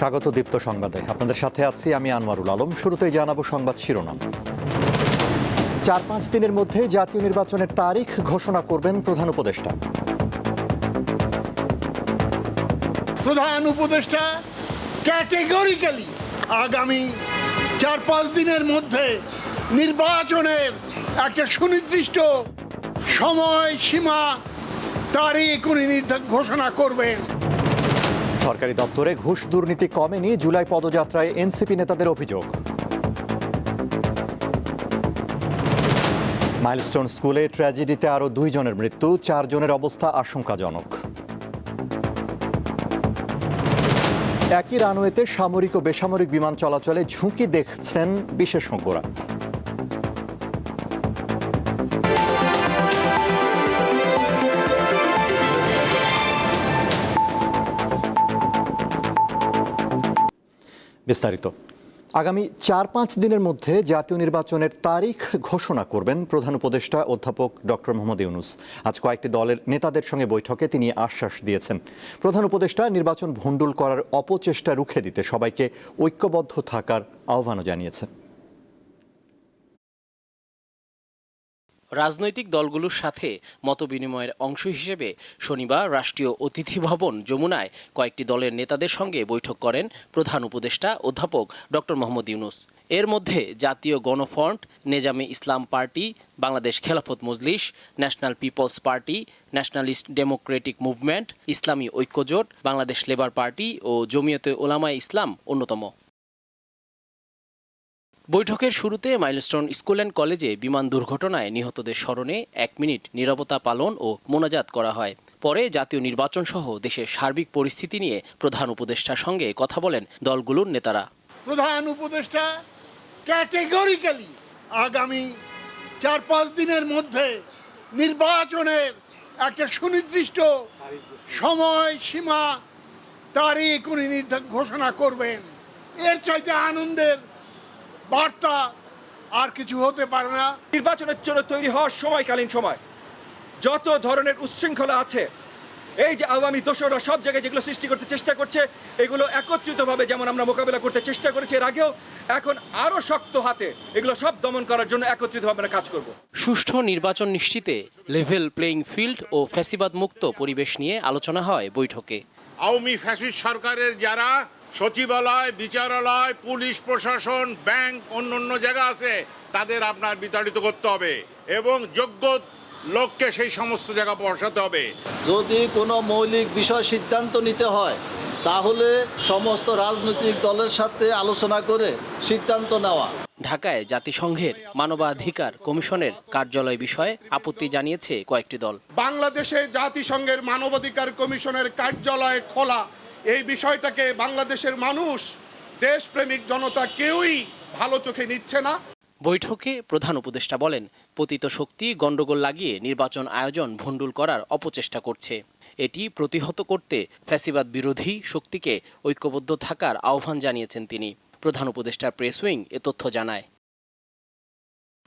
স্বাগত দীপ্ত সংবাদে। আপনাদের সাথে আছি আমি আনোয়ারুল আলম। শুরুতেই জানাব সংবাদ শিরোনাম। চার পাঁচ দিনের মধ্যে জাতীয় নির্বাচনের তারিখ ঘোষণা করবেন প্রধান উপদেষ্টা। প্রধান উপদেষ্টা ক্যাটেগরিক্যালি আগামী চার পাঁচ দিনের মধ্যে নির্বাচনের একটা সুনির্দিষ্ট সময় সীমা তারিখ উনি ঘোষণা করবেন। সরকারি দপ্তরে ঘুষ দুর্নীতি কমেনি জুলাই পদযাত্রায় এনসিপি নেতাদের অভিযোগ। মাইলস্টোন স্কুলে ট্র্যাজেডিতে আরও দুইজনের মৃত্যু, চারজনের অবস্থা আশঙ্কাজনক। একই রানওয়েতে সামরিক ও বেসামরিক বিমান চলাচলে ঝুঁকি দেখছেন বিশেষজ্ঞরা। বিস্তারিত। আগামী চার পাঁচ দিনের মধ্যে জাতীয় নির্বাচনের তারিখ ঘোষণা করবেন প্রধান উপদেষ্টা অধ্যাপক ডক্টর মোহাম্মদ ইউনুস। আজ কয়েকটি দলের নেতাদের সঙ্গে বৈঠকে তিনি আশ্বাস দিয়েছেন। প্রধান উপদেষ্টা নির্বাচন ভণ্ডুল করার অপচেষ্টা রুখে দিতে সবাইকে ঐক্যবদ্ধ থাকার আহ্বানও জানিয়েছেন। রাজনৈতিক দলগুলোর সাথে মতবিনিময়ের অংশ হিসেবে শনিবার রাষ্ট্রীয় অতিথি ভবন যমুনায় কয়েকটি দলের নেতাদের সঙ্গে বৈঠক করেন প্রধান উপদেষ্টা অধ্যাপক ডক্টর মোহাম্মদ ইউনুস। এর মধ্যে Jatiya Ganafront, Nezame Islam party, Bangladesh Khelafat Majlis, national peoples party, nationalist democratic movement, Islami Oikyajote, Bangladesh labour party ও জমিয়তে ওলামায় ইসলাম অন্যতম। বৈঠকের শুরুতে মাইলস্টোন স্কুল অ্যান্ড কলেজে বিমান দুর্ঘটনায় নিহতদের স্মরণে এক মিনিট নীরবতা পালন ও মোনাজাত করা হয়। পরে জাতীয় নির্বাচন সহ দেশের সার্বিক পরিস্থিতি নিয়ে প্রধান উপদেষ্টার সঙ্গে কথা বলেন দলগুলোর নেতারা। প্রধান উপদেষ্টা ক্যাটেগরিক্যালি আগামী চার পাঁচ দিনের মধ্যে নির্বাচনের একটা সুনির্দিষ্ট সময় সীমা তারিখ উনি ঘোষণা করবেন। এর চাইতে আনন্দের বার্তা আর কিছু হতে পারে না। নির্বাচনের জন্য তৈরি হওয়ার সময়কালীন সময়। যত ধরনের উচ্ছৃঙ্খলা আছে এই যে আওয়ামী দোষরা সব জায়গায় যেগুলো সৃষ্টি করতে চেষ্টা করছে এগুলো একত্রিতভাবে যেমন আমরা মোকাবেলা করতে চেষ্টা করেছি এর আগেও এখন আরও শক্ত হাতে এগুলো সব দমন করার জন্য একত্রিতভাবে আমরা কাজ করব। সুষ্ঠু নির্বাচন নিশ্চিতে লেভেল প্লেইং ফিল্ড ও ফ্যাসিবাদ মুক্ত পরিবেশ নিয়ে আলোচনা হয় বৈঠকে। আওয়ামী ফ্যাসিস্ট সরকারের যারা সচিবালয় বিচারালয় পুলিশ প্রশাসন ব্যাংক অন্য অন্য জায়গা আছে তাদের আপনার বিতাড়িত করতে হবে এবং যোগ্য লোককে সেই সমস্ত জায়গা বসাতে হবে। যদি কোনো মৌলিক বিষয় সিদ্ধান্ত নিতে হয় তাহলে সমস্ত রাজনৈতিক দলের সাথে আলোচনা করে সিদ্ধান্ত নেওয়া। ঢাকায় জাতিসংঘের মানবাধিকার কমিশনের কার্যালয় বিষয়ে আপত্তি জানিয়েছে কয়েকটি দল। বাংলাদেশে জাতিসংঘের মানবাধিকার কমিশনের কার্যালয় খোলা এই বিষয়টাকে বাংলাদেশের মানুষ, দেশপ্রেমিক জনতা কেউই ভালো চোখে নিচ্ছে না। বৈঠকে প্রধান উপদেষ্টা বলেন, পতিত শক্তি গণ্ডগোল লাগিয়ে নির্বাচন আয়োজন ভণ্ডুল করার অপচেষ্টা করছে। এটি প্রতিহত করতে ফ্যাসিবাদ বিরোধী শক্তিকে ঐক্যবদ্ধ থাকার আহ্বান জানিয়েছেন তিনি। প্রধান উপদেষ্টার প্রেস উইং এ তথ্য জানায়।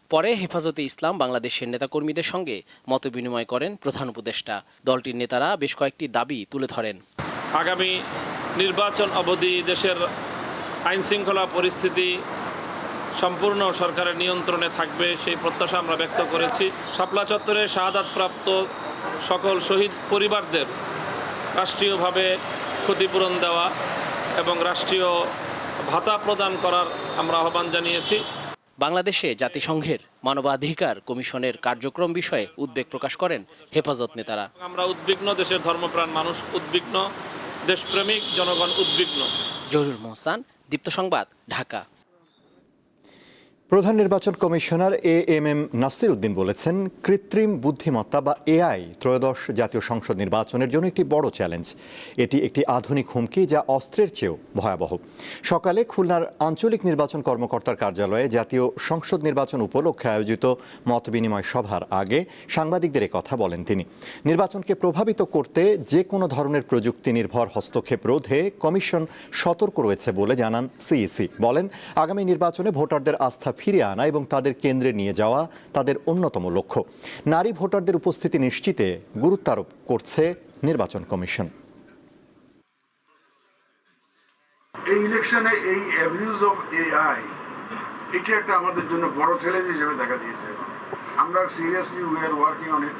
পরে হেফাজতে ইসলাম বাংলাদেশের নেতাকর্মীদের সঙ্গে মতবিনিময় করেন প্রধান উপদেষ্টা। দলটির নেতারা বেশ কয়েকটি দাবি তুলে ধরেন। আগামী নির্বাচন অবধি দেশের আইন শৃঙ্খলা পরিস্থিতি সম্পূর্ণ সরকারের নিয়ন্ত্রণে থাকবে সেই প্রত্যাশা আমরা ব্যক্ত করেছি। শাপলা চত্বরে শাহাদাতপ্রাপ্ত সকল শহীদ পরিবারদের রাষ্ট্রীয়ভাবে ক্ষতিপূরণ দেওয়া এবং রাষ্ট্রীয় ভাতা প্রদান করার আমরা আহ্বান জানিয়েছি। বাংলাদেশে জাতিসংঘের মানবাধিকার কমিশনের কার্যক্রম বিষয়ে উদ্বেগ প্রকাশ করেন হেফাজত নেতারা। আমরা উদ্বিগ্ন দেশের ধর্মপ্রাণ মানুষ উদ্বিগ্ন। দেশপ্রেমিক জনগণ উদ্বিগ্ন। জহুরুল মোহসান দীপ্ত সংবাদ ঢাকা। প্রধান নির্বাচন commissioner A M M Nasir Uddin বলেছেন, কৃত্রিম বুদ্ধিমত্তা বা এআই ত্রয়োদশ জাতীয় সংসদ নির্বাচনের জন্য একটি বড় চ্যালেঞ্জ। এটি একটি আধুনিক হুমকি যা অস্ত্রের চেয়েও ভয়াবহ। সকালে খুলনার আঞ্চলিক নির্বাচন কর্মকর্তার কার্যালয়ে জাতীয় সংসদ নির্বাচন উপলক্ষে আয়োজিত মতবিনিময় সভার আগে সাংবাদিকদের কথা বলেন তিনি। নির্বাচনকে প্রভাবিত করতে যে কোনো ধরনের প্রযুক্তি নির্ভর হস্তক্ষেপ রোধে কমিশন সতর্ক রয়েছে বলে জানান সিইসি। বলেন, আগামী নির্বাচনে ভোটারদের আস্থা ফিরিয়ে আনা এবং তাদের কেন্দ্রে নিয়ে যাওয়া তাদের অন্যতম লক্ষ্য। নারী ভোটারদের উপস্থিতি নিশ্চিতে গুরুত্ব আরোপ করছে নির্বাচন কমিশন। এই ইলেকশনে এই অ্যাবিউজ অফ এআই, এটা একটা আমাদের জন্য বড় চ্যালেঞ্জ হিসেবে দেখা দিয়েছে। আমরা seriously we are working on it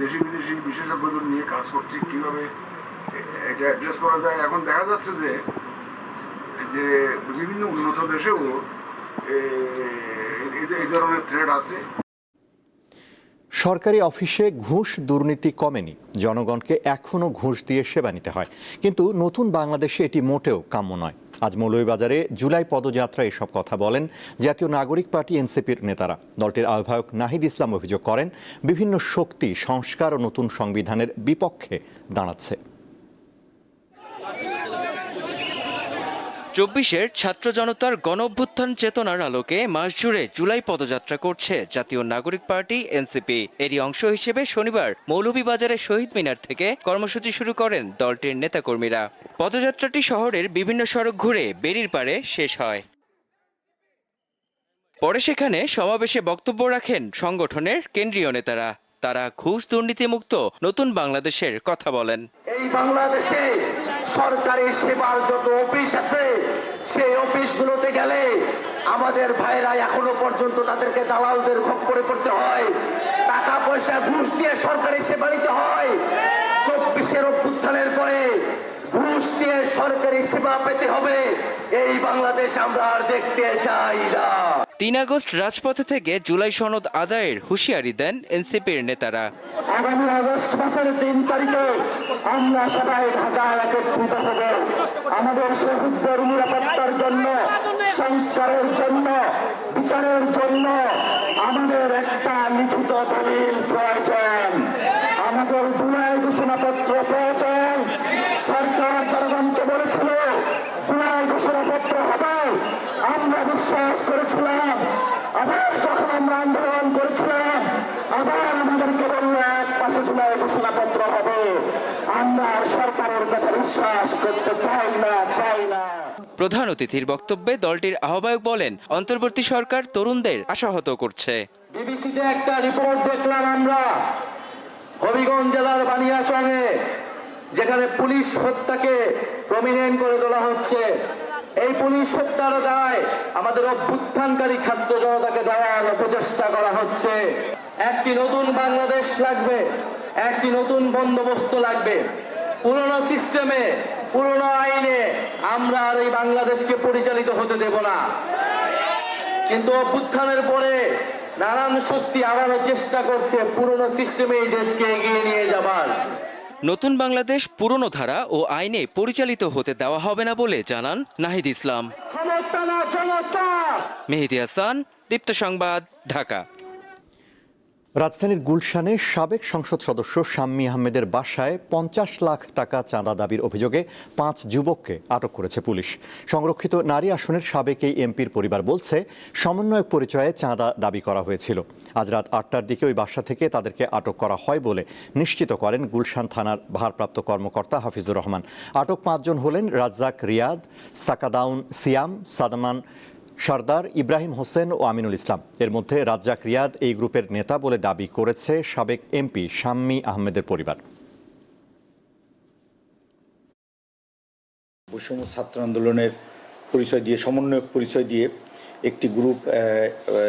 দেশি বিদেশি বিশেষজ্ঞদের নিয়ে কাজ করছি, কীভাবে এটা অ্যাড্রেস করা যায়। এখন দেখা যাচ্ছে যে যে বিভিন্ন উন্নত দেশেও সরকারি অফিসে ঘুষ দুর্নীতি কমেনি। জনগণকে এখনও ঘুষ দিয়ে সেবা নিতে হয়। কিন্তু নতুন বাংলাদেশে এটি মোটেও কাম্য নয়। আজ মৌলভীবাজারে জুলাই পদযাত্রা এসব কথা বলেন জাতীয় নাগরিক পার্টি এনসিপির নেতারা। দলটির আহ্বায়ক নাহিদ ইসলাম অভিযোগ করেন, বিভিন্ন শক্তি, সংস্কার ও নতুন সংবিধানের বিপক্ষে দাঁড়াচ্ছে। চব্বিশের ছাত্র জনতার গণ অভ্যুত্থান চেতনার আলোকে মাস জুড়ে জুলাই পদযাত্রা করছে জাতীয় নাগরিক পার্টি, এনসিপি। এরই অংশ হিসেবে শনিবার মৌলভীবাজারে শহীদ মিনার থেকে কর্মসূচি শুরু করেন দলটির নেতাকর্মীরা। পদযাত্রাটি শহরের বিভিন্ন সড়ক ঘুরে বেরির পারে শেষ হয়। পরে সেখানে সমাবেশে বক্তব্য রাখেন সংগঠনের কেন্দ্রীয় নেতারা। তারা ঘুষ দুর্নীতিমুক্ত নতুন বাংলাদেশের কথা বলেন। এই বাংলাদেশে সরকারি সেবার যত অফিস আছে, সেই অফিসগুলোতে গেলে আমাদের ভাইরা এখনও পর্যন্ত তাদেরকে দালালদের করে পড়তে হয়। টাকা পয়সা ঘুষ দিয়ে সরকারি সেবা নিতে হয়। চব্বিশের অভ্যুত্থানের পরে ঘুষ দিয়ে সরকারি সেবা পেতে হবে। এই বাংলাদেশ আমরা আর দেখতে চাই না। তিন আগস্ট রাজপথে থেকে জুলাই সনদ আদায়ের হুঁশিয়ারি দেন এনসিপির নেতারা। আগামী আগস্ট মাসের তিন তারিখে আমরা সবাই ঢাকায় একত্রিত হব। আমাদের শহীদদের নিরাপত্তার জন্য সংস্কারের জন্য বিচারের জন্য আমাদের একটা লিখিত দলিল প্রয়োজন আমাদের জুলাই ঘোষণাপত্র প্রয়োজন সরকার জনগণকে বলেছিল জুলাই ঘোষণাপত্র হবে আমরা বিশ্বাস করেছিলাম আবার যখন আমরা আন্দোলন করেছিলাম আবার আমাদেরকে বলল এক মাসে জুলাই ঘোষণাপত্র হবে আমরা আর সরকারের কথা বিশ্বাস করতে চাই না চাই না। প্রধান অতিথির বক্তব্যে দলটির আহ্বায়ক বলেন অন্তর্বর্তী সরকার তরুণদের আশাহত করছে। বিবিসিতে একটা রিপোর্ট দেখলাম আমরা হবিগঞ্জ জেলার বানিয়াচংয়ে যেখানে পুলিশ হত্যাকে প্রমিনেন্ট করে তোলা হচ্ছে। এই পুলিশ হত্যার দায় আমাদের অভ্যুত্থানকারী ছাত্র জনতাকে দেওয়ার প্রচেষ্টা করা হচ্ছে। একটি নতুন বাংলাদেশ লাগবে একটি নতুন বন্দোবস্ত লাগবে। পুরনো সিস্টেমে পুরনো আইনে আমরা আর এই বাংলাদেশকে পরিচালিত হতে দেব না। কিন্তু অভ্যুত্থানের পরে নানান শক্তি আবারও চেষ্টা করছে পুরনো সিস্টেমে এই দেশকে এগিয়ে নিয়ে যাবার। নতুন বাংলাদেশ পুরনো ধারা ও আইনে পরিচালিত হতে দেওয়া হবে না বলে জানান নাহিদ ইসলাম। মেহেদি হাসান দীপ্ত সংবাদ ঢাকা। রাজধানীর গুলশানে সাবেক সংসদ সদস্য শাম্মী আহমেদের বাসায় পঞ্চাশ লাখ টাকা চাঁদা দাবির অভিযোগে পাঁচ যুবককে আটক করেছে পুলিশ। সংরক্ষিত নারী আসনের সাবেক এই এমপির পরিবার বলছে, সমন্বয়ক পরিচয়ে চাঁদা দাবি করা হয়েছিল। আজ রাত আটটার দিকে ওই বাসা থেকে তাদেরকে আটক করা হয় বলে নিশ্চিত করেন গুলশান থানার ভারপ্রাপ্ত কর্মকর্তা হাফিজুর রহমান। আটক পাঁচজন হলেন রাজ্জাক রিয়াদ, সাকাদাউন সিয়াম, সাদমান সর্দার ইব্রাহিম হোসেন ও আমিনুল ইসলাম। এর মধ্যে রাজ্জাক রিয়াদ এই গ্রুপের নেতা বলে দাবি করেছে সাবেক এমপি শাম্মী আহমেদের পরিবার। বৈষম্য ছাত্র আন্দোলনের পরিচয় দিয়ে, সমন্বয়ক পরিচয় দিয়ে একটি গ্রুপ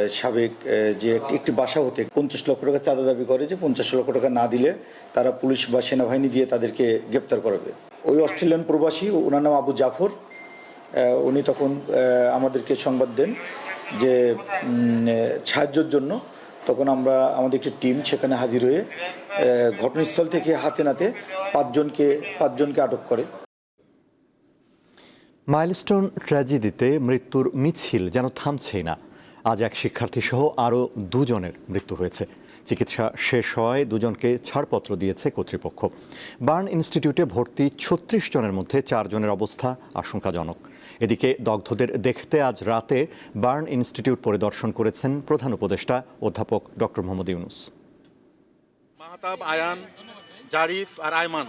সাবেক যে একটি- বাসা হতে পঞ্চাশ লক্ষ টাকা চাঁদা দাবি করে যে পঞ্চাশ লক্ষ টাকা না দিলে তারা পুলিশ বা সেনাবাহিনী দিয়ে তাদেরকে গ্রেপ্তার করাবে। ওই অস্ট্রেলিয়ান প্রবাসী ওনার নাম আবু জাফর। উনি তখন আমাদেরকে সংবাদ দেন যে সাহায্যের জন্য তখন আমরা, আমাদের একটি টিম সেখানে হাজির হয়ে ঘটনাস্থল থেকে হাতে নাতে পাঁচজনকে পাঁচজনকে আটক করে। মাইলস্টোন ট্র্যাজেডিতে মৃত্যুর মিছিল যেন থামছেই না। আজ এক শিক্ষার্থী সহ আরও দুজনের মৃত্যু হয়েছে। চিকিৎসা শেষ হওয়ায় দুজনকে ছাড়পত্র দিয়েছে কর্তৃপক্ষ। বার্ন ইনস্টিটিউটে ভর্তি ছত্রিশ জনের মধ্যে চারজনের অবস্থা আশঙ্কাজনক। এদিকে দগ্ধদের দেখতে আজ রাতে বার্ন ইনস্টিটিউট পরিদর্শন করেছেন প্রধান উপদেষ্টা অধ্যাপক ডক্টর মোহাম্মদ ইউনুস। মাহতাব আয়ান জারিফ আর আয়মান।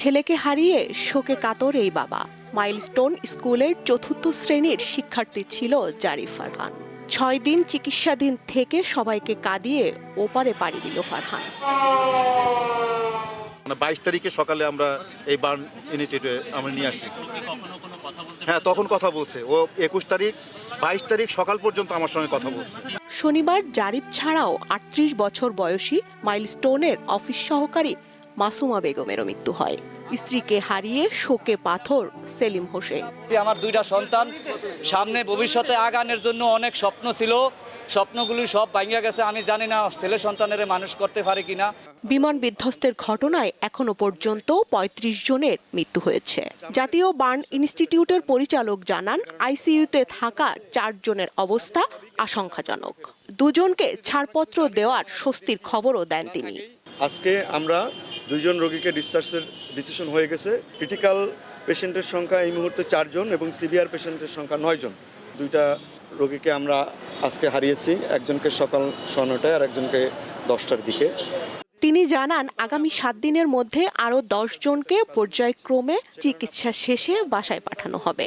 ছেলেকে হারিয়ে শোকে কাতর এই বাবা। মাইলস্টোন স্কুলের চতুর্থ শ্রেণির শিক্ষার্থী ছিল জারিফ ফারহান। ছয় দিন চিকিৎসাধীন থেকে সবাইকে কাঁদিয়ে ওপারে পাড়ি দিল ফারহান। মানে বাইশ তারিখে সকালে আমরা এই বার্ন ইউনিটে আমরা নিয়ে আসি। হ্যাঁ তখন কথা বলছে। ও একুশ তারিখ বাইশ তারিখ সকাল পর্যন্ত আমার সঙ্গে কথা বলছে। শনিবার জারিফ ছাড়াও আটত্রিশ বছর বয়সী মাইলস্টোনের অফিস সহকারী মাসুমা বেগমেরও মৃত্যু হয়। স্ত্রীকে হারিয়ে শোকে পাথর সেলিম হোসেন। আমার দুইটা সন্তান সামনে ভবিষ্যতে আগানের জন্য অনেক স্বপ্ন ছিল। স্বপ্নগুলি সব ভাঙিয়া গেছে আমি জানি না ছেলে সন্তানের মানুষ করতে পারে কিনা। বিমান বিধ্বস্তের ঘটনায় এখনও পর্যন্ত ৩৫ জনের মৃত্যু হয়েছে। জাতীয় বার্ন ইনস্টিটিউটের পরিচালক জানান আইসিইউতে থাকা চারজনের অবস্থা আশঙ্কাজনক। দুজনকে ছাড়পত্র দেওয়ার স্বস্তির খবরও দেন তিনি। আজকে আমরা দুজন রোগীকে ডিসচার্জের ডিসিশন হয়ে গেছে। ক্রিটিক্যাল পেশেন্টের সংখ্যা এই মুহূর্তে চারজন এবং সিভিয়ার পেশেন্টের সংখ্যা নয়জন। দুইটা রোগীকে আমরা আজকে হারিয়েছি একজনকে সকাল সোয়া নটায় আর একজনকে দশটার দিকে। তিনি জানান আগামী সাত দিনের মধ্যে আরও দশ জনকে পর্যায়ক্রমে চিকিৎসা শেষে বাসায় পাঠানো হবে।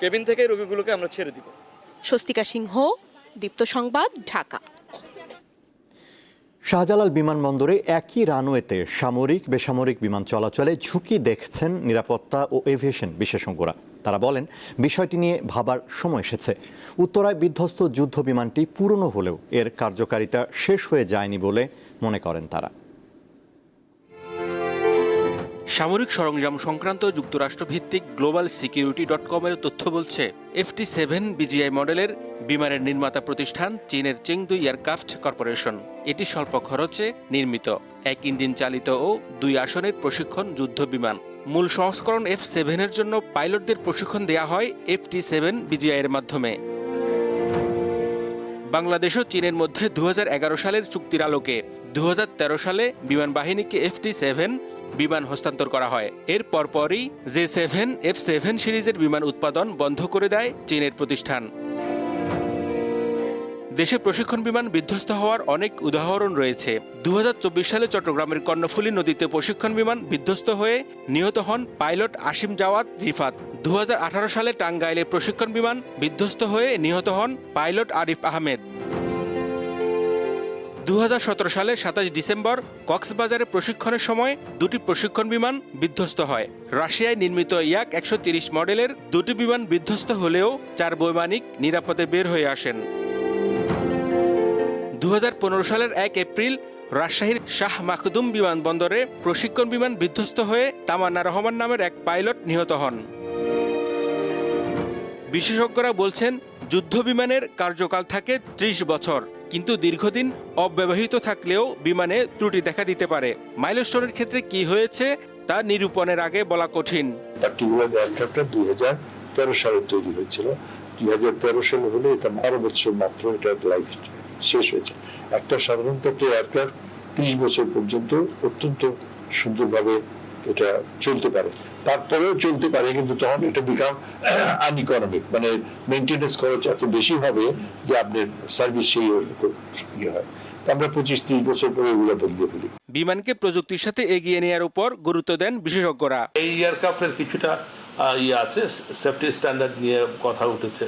কেবিন থেকে রোগীগুলোকে আমরা ছেড়ে দিব। স্বস্তিকা সিংহ দীপ্ত সংবাদ ঢাকা। শাহজালাল বিমানবন্দরে একই রানওয়েতে সামরিক বেসামরিক বিমান চলাচলে ঝুঁকি দেখছেন নিরাপত্তা ও এভিয়েশন বিশেষজ্ঞরা। তারা বলেন, বিষয়টি নিয়ে ভাবার সময় এসেছে। উত্তরায় বিধ্বস্ত যুদ্ধ বিমানটি পুরনো হলেও এর কার্যকারিতা শেষ হয়ে যায়নি বলে মনে করেন তারা। সামরিক সরঞ্জাম সংক্রান্ত যুক্তরাষ্ট্র ভিত্তিক গ্লোবাল সিকিউরিটি ডট কমের তথ্য বলছে, এফটি সেভেন বিজিআই মডেলের বিমানের নির্মাতা প্রতিষ্ঠান চীনের চেংদু এয়ারক্রাফট কর্পোরেশন। এটি স্বল্প খরচে নির্মিত। এক ইঞ্জিন চালিত ও দুই আসনের প্রশিক্ষণ যুদ্ধ বিমান মূল সংস্করণ এফ সেভেনের জন্য পাইলটদের প্রশিক্ষণ দেয়া হয় এফটি সেভেন বিজিআইয়ের মাধ্যমে। বাংলাদেশ ও চীনের মধ্যে দু হাজার এগারো সালের চুক্তির আলোকে দু হাজার তেরো সালে বিমান বাহিনীকে এফটি সেভেন বিমান হস্তান্তর করা হয়। এর পরপরই জে সেভেন এফ সেভেন সিরিজের বিমান উৎপাদন বন্ধ করে দেয় চীনের প্রতিষ্ঠান। দেশে প্রশিক্ষণ বিমান বিধ্বস্ত হওয়ার অনেক উদাহরণ রয়েছে। দু হাজার চব্বিশ সালে চট্টগ্রামের কর্ণফুলী নদীতে প্রশিক্ষণ বিমান বিধ্বস্ত হয়ে নিহত হন পাইলট আসিম জাওয়াদ রিফাত। দু হাজার আঠারো সালে টাঙ্গাইলে প্রশিক্ষণ বিমান বিধ্বস্ত হয়ে নিহত হন পাইলট আরিফ আহমেদ। দু হাজার সতেরো সালে সাতাশ ডিসেম্বর কক্সবাজারে প্রশিক্ষণের সময় দুটি প্রশিক্ষণ বিমান বিধ্বস্ত হয়। রাশিয়ায় নির্মিত ইয়াক একশো মডেলের দুটি বিমান বিধ্বস্ত হলেও চার বৈমানিক নিরাপদে বের হয়ে আসেন। দু হাজার পনেরো সালের এক এপ্রিল রাজশাহীর শাহ মাখদুম বিমানবন্দরে প্রশিক্ষণ বিমান বিধ্বস্ত হয়ে তামান্না রহমান নামের এক পাইলট নিহত হন। বিশেষজ্ঞরা বলছেন, যুদ্ধ বিমানের কার্যকাল থাকে ত্রিশ বছর, কিন্তু দীর্ঘদিন অব্যবহৃত থাকলেও বিমানে ত্রুটি দেখা দিতে পারে। মাইলস্টোনের ক্ষেত্রে কি হয়েছে, তা নিরূপণের আগে বলা কঠিন। দুই হাজার তেরো সালে তৈরি হয়েছিল। দুই হাজার তেরো সালে হলে এটা বারো বছর মাত্র এটা লাইফ শেষ হয়েছে। একটা সাধারণত একটা এয়ারক্রাফট ত্রিশ বছর পর্যন্ত অত্যন্ত সুন্দরভাবে এটা চলতে পারে। তারপরেও চলতে পারে কিন্তু তখন এটা বিকাম আনইকোনমিক মানে মেনটেন্যান্স খরচ এত বেশি হবে যে আপনার সার্ভিস সেই ইয়ে হয়। তো আমরা পঁচিশ ত্রিশ বছর পরে এগুলো বদলে ফেলি। বিমানকে প্রযুক্তির সাথে এগিয়ে নেওয়ার উপর গুরুত্ব দেন বিশেষজ্ঞরা। এই এয়ারক্রাফটের কিছুটা ইয়ে আছে সেফটি স্ট্যান্ডার্ড নিয়ে কথা উঠেছে।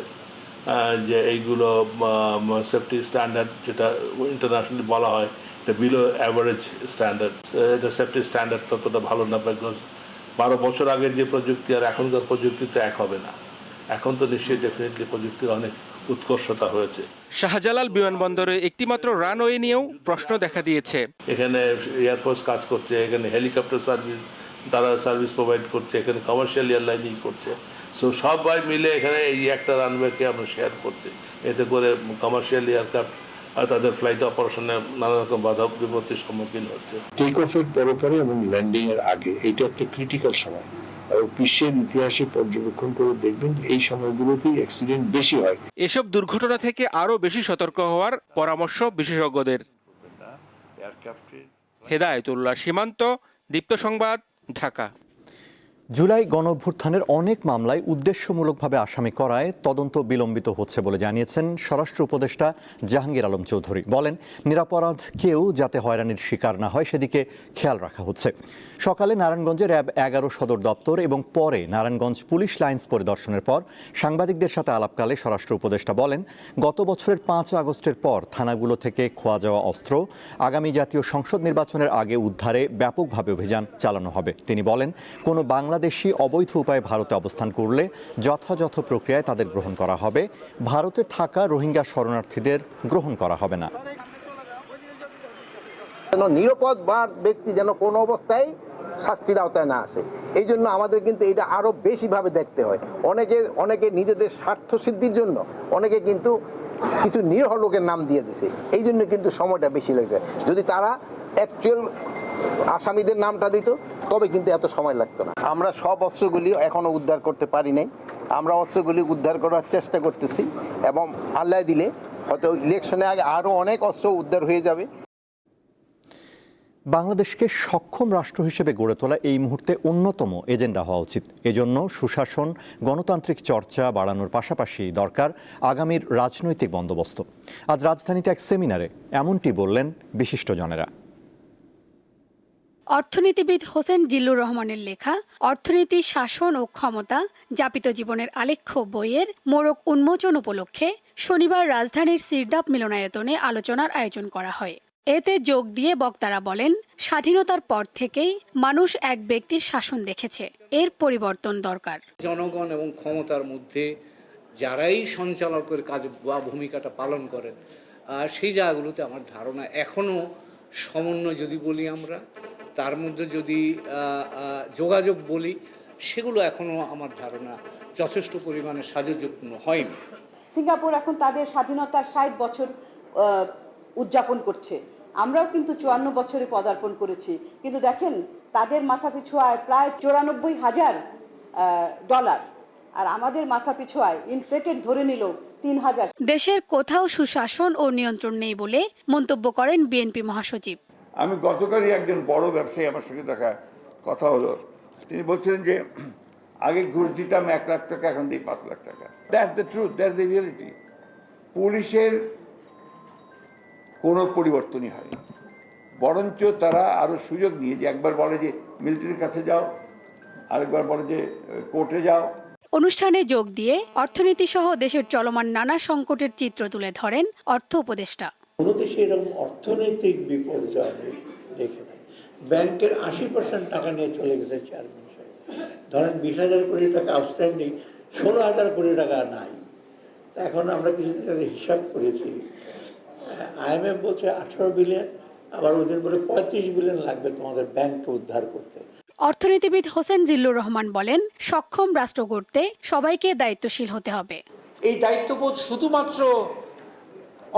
যে এইগুলো সেফটি স্ট্যান্ডার্ড যেটা ইন্টারন্যাশনালি বলা হয় এটা বিলো অ্যাভারেজ স্ট্যান্ডার্ড এটা সেফটি স্ট্যান্ডার্ড ততটা ভালো না বিকজ বারো বছর আগের যে প্রযুক্তি আর এখনকার প্রযুক্তি তো এক হবে না। এখন তো নিশ্চয়ই ডেফিনেটলি প্রযুক্তির অনেক উৎকর্ষতা হয়েছে। শাহজালাল বিমানবন্দরে একটিমাত্র রানওয়ে নিয়েও প্রশ্ন দেখা দিয়েছে। এখানে এয়ারফোর্স কাজ করছে এখানে হেলিকপ্টার সার্ভিস তারা সার্ভিস প্রোভাইড করছে এখানে কমার্শিয়াল এয়ারলাইনিং করছে। সো সবাই মিলে এখানে এই একটা রানওয়েকে আমরা শেয়ার করছি। এতে করে কমার্শিয়াল এয়ারক্রাফট আর তাদের ফ্লাইট অপারেশনে নানা রকম বাধা বিপত্তির সম্মুখীন হচ্ছে। টেক অফের পরে পরে এবং ল্যান্ডিং এর আগে এটা একটা ক্রিটিক্যাল সময়। এবং বিশ্বের ইতিহাসে পর্যবেক্ষণ করে দেখবেন এই সময়গুলোতেই অ্যাক্সিডেন্ট বেশি হয়। এসব দুর্ঘটনা থেকে আরও বেশি সতর্ক হওয়ার পরামর্শ বিশেষজ্ঞদের। হেদায়তুল্লাহ সীমান্ত দীপ্ত সংবাদ ঢাকা। জুলাই গণঅভ্যুত্থানের অনেক মামলায় উদ্দেশ্যমূলকভাবে আসামি করায় তদন্ত বিলম্বিত হচ্ছে বলে জানিয়েছেন স্বরাষ্ট্র উপদেষ্টা জাহাঙ্গীর আলম চৌধুরী। বলেন, নিরাপরাধ কেউ যাতে হয়রানির শিকার না হয় সেদিকে খেয়াল রাখা হচ্ছে। সকালে নারায়ণগঞ্জের র্যাব এগারো সদর দপ্তর এবং পরে নারায়ণগঞ্জ পুলিশ লাইন্স পরিদর্শনের পর সাংবাদিকদের সাথে আলাপকালে স্বরাষ্ট্র উপদেষ্টা বলেন, গত বছরের পাঁচ আগস্টের পর থানাগুলো থেকে খোয়া যাওয়া অস্ত্র আগামী জাতীয় সংসদ নির্বাচনের আগে উদ্ধারে ব্যাপকভাবে অভিযান চালানো হবে। তিনি বলেন, কোনো বাংলাদেশি অবৈধ উপায়ে ভারতে অবস্থান করলে যথাযথ প্রক্রিয়ায় তাদের গ্রহণ করা হবে। ভারতে থাকা রোহিঙ্গা শরণার্থীদের গ্রহণ করা হবে না। নিরাপদ বা ব্যক্তি যেন কোনো অবস্থায় শাস্তির আওতায় না আসে। এই জন্য আমাদের কিন্তু এটা আরও বেশিভাবে দেখতে হয়। অনেকে অনেকে নিজেদের স্বার্থ সিদ্ধির জন্য অনেকে কিন্তু কিছু নিরহ লোকের নাম দিয়ে দিছে। এই জন্য কিন্তু সময়টা বেশি লেগে যায় যদি তারা অ্যাকচুয়াল আসামিদের নামটা দিত তবে কিন্তু এত সময় লাগতো না। আমরা সব অস্ত্রগুলি এখনও উদ্ধার করতে পারি নাই। আমরা অস্ত্রগুলি উদ্ধার করার চেষ্টা করতেছি এবং আল্লাহ দিলে হয়তো ইলেকশনের আগে আরও অনেক অস্ত্র উদ্ধার হয়ে যাবে। বাংলাদেশকে সক্ষম রাষ্ট্র হিসেবে গড়ে তোলা এই মুহূর্তে অন্যতম এজেন্ডা হওয়া উচিত। এজন্য সুশাসন, গণতান্ত্রিক চর্চা বাড়ানোর পাশাপাশি দরকার আগামীর রাজনৈতিক বন্দোবস্ত। আজ রাজধানীতে এক সেমিনারে এমনটি বললেন বিশিষ্টজনেরা। অর্থনীতিবিদ হোসেন জিল্লুর রহমানের লেখা, অর্থনীতি, শাসন ও ক্ষমতা যাপিত জীবনের আলেখ্য বইয়ের মোড়ক উন্মোচন উপলক্ষে শনিবার রাজধানীর সিরডাপ মিলনায়তনে আলোচনার আয়োজন করা হয়। এতে যোগ দিয়ে বক্তারা বলেন, স্বাধীনতার পর থেকেই মানুষ এক ব্যক্তির শাসন দেখেছে। এর পরিবর্তন দরকার। জনগণ এবং ক্ষমতার মধ্যে যারাই সঞ্চালকের কাজ বা ভূমিকাটা পালন করেন সেই জায়গাগুলোতে আমার ধারণা এখনও সমন্বয় যদি বলি আমরা তার মধ্যে যদি যোগাযোগ বলি সেগুলো এখনও আমার ধারণা যথেষ্ট পরিমাণে সাহায্যপূর্ণ হয়নি। সিঙ্গাপুর এখন তাদের স্বাধীনতার ষাট বছর উদযাপন করছে। আমরাও কিন্তু চুয়ান্ন বছরে পদার্পণ করেছি। কিন্তু দেখেন তাদের মাথা পিছু আয় প্রায় চৌরানব্বই হাজার ডলার। আর আমাদের মাথা পিছু আয় ইনফ্লেটেড ধরে নিল তিন হাজার। দেশের কোথাও সুশাসন ও নিয়ন্ত্রণ নেই বলে মন্তব্য করেন বিএনপি মহাসচিব। আমি গতকালই একজন বড় ব্যবসায়ী আমার সঙ্গে দেখা, কথা হলো। তিনি বলছিলেন যে, আগে ঘুষ দিতাম এক লাখ টাকা, এখন দিই পাঁচ লাখ টাকা। That's the truth that's the reality পুলিশের কোনো পরিবর্তনই হয়নি। বরঞ্চ তারা আরও সুযোগ নিয়ে যে, একবার বলে যে, মিলিটারির কাছে যাও, আরেকবার বলে যে, কোর্টে যাও। অনুষ্ঠানে যোগ দিয়ে অর্থনীতি সহ দেশের চলমান নানা সংকটের চিত্র তুলে ধরেন অর্থ উপদেষ্টা। কোনো দেশে এরকম অর্থনৈতিক বিপর্যয় আমি দেখে নাই। ব্যাংকের আশি পার্সেন্ট টাকা নিয়ে চলে গেছে চেয়ারম্যান সাহেব। ধরেন বিশ হাজার কোটি টাকা আউটস্ট্যান্ডিং ষোলো হাজার কোটি টাকা নাই। এখন আমরা কিছুদিন আগে হিসাব করেছি আইএমএফ বলছে আঠারো বিলিয়ন আবার ওদের বলে পঁয়ত্রিশ বিলিয়ন লাগবে তোমাদের ব্যাংককে উদ্ধার করতে। অর্থনীতিবিদ হোসেন জিল্লুর রহমান বলেন সক্ষম রাষ্ট্র গড়তে সবাইকে দায়িত্বশীল হতে হবে। এই দায়িত্ববোধ শুধুমাত্র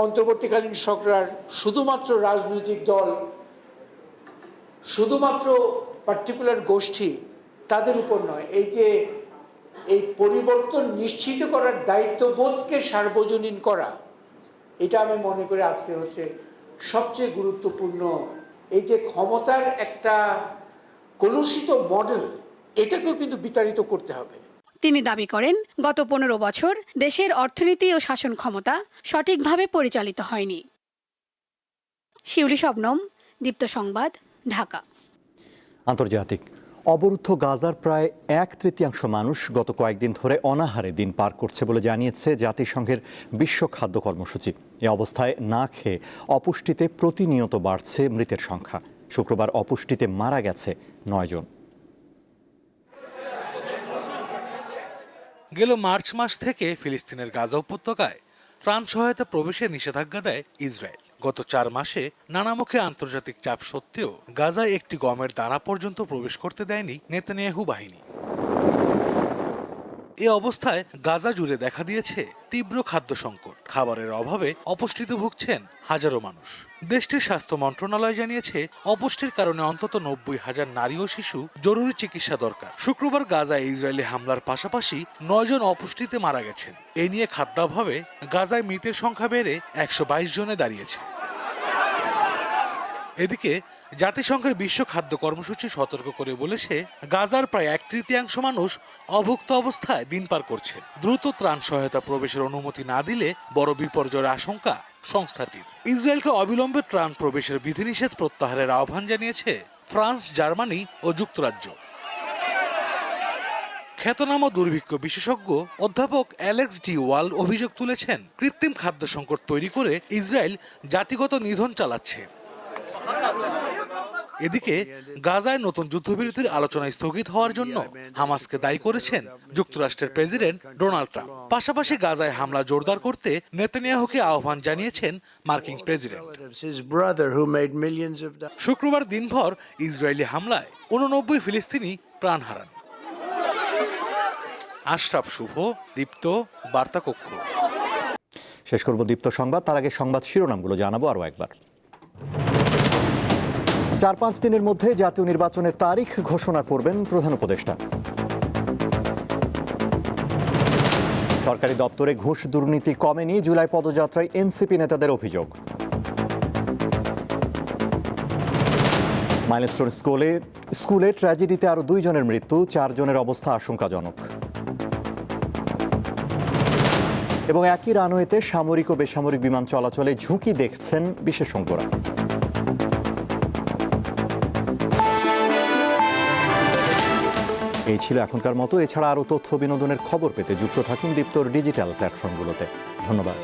অন্তর্বর্তীকালীন সরকার শুধুমাত্র রাজনৈতিক দল, শুধুমাত্র পার্টিকুলার গোষ্ঠী, তাদের উপর নয়, এই যে এই পরিবর্তন নিশ্চিত করার দায়িত্ববোধকে সার্বজনীন করা, এটা আমি মনে করি আজকে হচ্ছে সবচেয়ে গুরুত্বপূর্ণ। এই যে ক্ষমতার একটা কলুষিত মডেল এটাকেও কিন্তু বিতাড়িত করতে হবে। তিনি দাবি করেন, গত পনেরো বছর দেশের অর্থনীতি ও শাসন ক্ষমতা সঠিকভাবে পরিচালিত হয়নি। শিউলি শবনম, দীপ্ত সংবাদ, ঢাকা। আন্তর্জাতিক। অবরুদ্ধ গাজার প্রায় এক তৃতীয়াংশ মানুষ গত কয়েকদিন ধরে অনাহারে দিন পার করছে বলে জানিয়েছে জাতিসংঘের বিশ্ব খাদ্য কর্মসূচি। এ অবস্থায় না খেয়ে অপুষ্টিতে প্রতিনিয়ত বাড়ছে মৃতের সংখ্যা। শুক্রবার অপুষ্টিতে মারা গেছে নয়জন গেল মার্চ মাস থেকে ফিলিস্তিনের গাজা উপত্যকায় ত্রাণ সহায়তা প্রবেশে নিষেধাজ্ঞা দেয় ইসরায়েল। গত চার মাসে নানামুখে আন্তর্জাতিক চাপ সত্ত্বেও গাজায় একটি গমের দানা পর্যন্ত প্রবেশ করতে দেয়নি নেতানিয়াহু বাহিনী। এ অবস্থায় গাজা জুড়ে দেখা দিয়েছে তীব্র খাদ্য সংকট। খাবারের অভাবে অপুষ্টিতে ভুগছেন হাজারো মানুষ। দেশটির স্বাস্থ্য মন্ত্রণালয় জানিয়েছে, অপুষ্টির কারণে অন্তত নব্বই হাজার নারী ও শিশু জরুরি চিকিৎসা দরকার। শুক্রবার গাজায় ইসরায়েলি হামলার পাশাপাশি নয়জন অপুষ্টিতে মারা গেছেন। এ নিয়ে খাদ্যাভাবে গাজায় মৃতের সংখ্যা বেড়ে একশো বাইশ জনে দাঁড়িয়েছে। এদিকে জাতিসংঘের বিশ্ব খাদ্য কর্মসূচি সতর্ক করে বলেছে গাজার প্রায় এক তৃতীয়াংশ মানুষ অভুক্ত অবস্থায় দিন পার করছে। দ্রুত ত্রাণ সহায়তা প্রবেশের অনুমতি না দিলে বড় বিপর্যয়ের আশঙ্কা সংস্থাটির। ইসরায়েলকে অবিলম্বে ত্রাণ প্রবেশের বিধিনিষেধ প্রত্যাহারের আহ্বান জানিয়েছে ফ্রান্স, জার্মানি ও যুক্তরাজ্য। খ্যাতনামা দুর্ভিক্ষ বিশেষজ্ঞ অধ্যাপক অ্যালেক্স ডি ওয়াল অভিযোগ তুলেছেন, কৃত্রিম খাদ্য সংকট তৈরি করে ইসরায়েল জাতিগত নিধন চালাচ্ছে। এদিকে গাজায় নতুন যুদ্ধবিরতির আলোচনা স্থগিত হওয়ার জন্য হামাসকে দায়ী করেছেন যুক্তরাষ্ট্রের প্রেসিডেন্ট ডোনাল্ড ট্রাম্প। পাশাপাশি গাজায় হামলা জোরদার করতে নেতানিয়াহুকে আহ্বান জানিয়েছেন মার্কিন প্রেসিডেন্ট। শুক্রবার দিনভর ইসরায়েলি হামলায় উননব্বই ফিলিস্তিনি প্রাণ হারান। আশরাফ শুভ, দীপ্ত বার্তা কক্ষ শেষ করব দীপ্ত সংবাদ, তার আগে সংবাদ শিরোনামগুলো জানাব আরও একবার। চার পাঁচ দিনের মধ্যে জাতীয় নির্বাচনের তারিখ ঘোষণা করবেন প্রধান উপদেষ্টা। সরকারি দপ্তরে ঘুষ দুর্নীতি কমেনি জুলাই পদযাত্রায় এনসিপি নেতাদের অভিযোগ। মাইলস্টোন স্কুলে স্কুলে ট্র্যাজেডিতে আরও দুইজনের মৃত্যু, চারজনের অবস্থা আশঙ্কাজনক। এবং একই রানওয়েতে সামরিক ও বেসামরিক বিমান চলাচলে ঝুঁকি দেখছেন বিশেষজ্ঞরা। এই ছিল এখনকার মতো। এছাড়া আরও তথ্য বিনোদনের খবর পেতে যুক্ত থাকুন দীপ্তর ডিজিটাল প্ল্যাটফর্মগুলোতে। ধন্যবাদ।